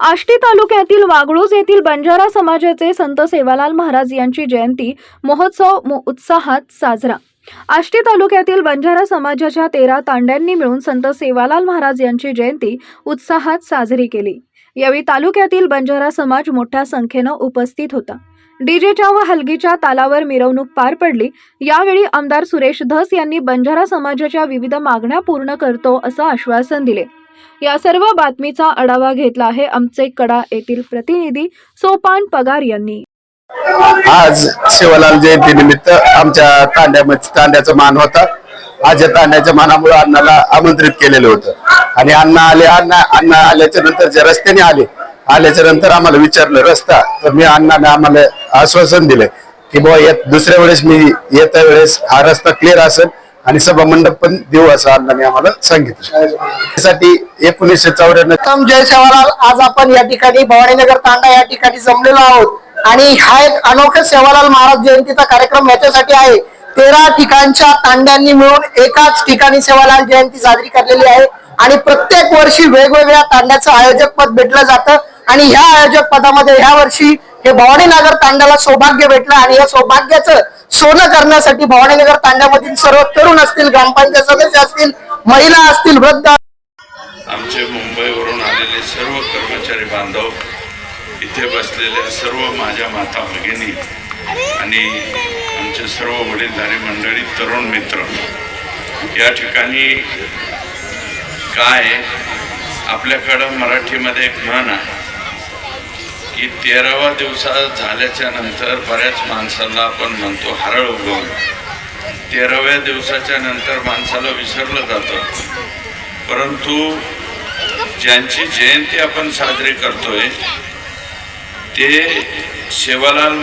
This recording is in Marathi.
आष्टी तालुक्यातील वागळूज येथील बंजारा समाजाचे संत सेवालाल महाराज यांची जयंती महोत्सव उत्साहात साजरा. आष्टी तालुक्यातील बंजारा समाजाच्या तेरा तांड्यांनी मिळून संत सेवालाल महाराज यांची जयंती उत्साहात साजरी केली. यावेळी तालुक्यातील बंजारा समाज मोठ्या संख्येनं उपस्थित होता. डीजेच्या व हलगीच्या तालावर मिरवणूक पार पडली. यावेळी आमदार सुरेश धस यांनी बंजारा समाजाच्या विविध मागण्या पूर्ण करतो असं आश्वासन दिले. या सर्व बातमीचा आढावा घेतला आहे आमचे कडा येथील प्रतिनिधी सोपान पगार यांनी. आज शिवलाल जयंती निमित्त आमच्या तांड्यामध्ये तांड्याचा मान होता. आज या तांड्याच्या मानामुळे अण्णाला आमंत्रित केलेलं होतं. आणि अण्णा आले अण्णा अण्णा आल्याच्यानंतर जे रस्त्याने आले आल्याच्यानंतर आम्हाला विचारलं रस्ता. तर मी अण्णाने आम्हाला आश्वासन दिलं की बुवा येत दुसऱ्या वेळेस मी येत्या वेळेस हा रस्ता क्लिअर असेल आणि सभा मंडप पण देऊ असं अण्णाने आम्हाला सांगितलं. त्यासाठी एकोणीसशे चौऱ्याण्णव जय सेवालाल आज आपण या ठिकाणी भवानीनगर तांडा या ठिकाणी जमलेलो आहोत. आणि हा एक अनोखा सेवालाल महाराज जयंतीचा कार्यक्रम याच्यासाठी आहे. तेरा ठिकाणच्या तांड्यांनी मिळून एकाच ठिकाणी सेवालाल जयंती साजरी करलेली आहे. आणि प्रत्येक वर्षी वेगवेगळ्या तांड्याचं आयोजक पद भेटलं जातं. आणि ह्या आयोजक पदामध्ये ह्या वर्षी हे भवानीनगर तांड्याला सौभाग्य भेटलं. आणि या सौभाग्याचं सोनं करण्यासाठी भवानीनगर तांड्यामधील सर्व तरुण असतील ग्रामपंचायत सदस्य असतील महिला असतील वृद्ध आमचे मुंबईवरून आलेले सर्व कर्मचारी बांधव इथे बसलेल्या सर्व माझ्या माता भगिनी आणि आमचे सर्व वडीलधारी मंडळी तरुण मित्र या ठिकाणी काय आपल्याकडं मराठीमध्ये एक म्हण आहे की तेरावा दिवसा झाल्याच्यानंतर बऱ्याच माणसाला आपण म्हणतो हरळ उगवून तेराव्या दिवसाच्या नंतर माणसाला विसरलं जातं. परंतु ज्यांची जयंती आपण साजरी करतोय ते सेवालाल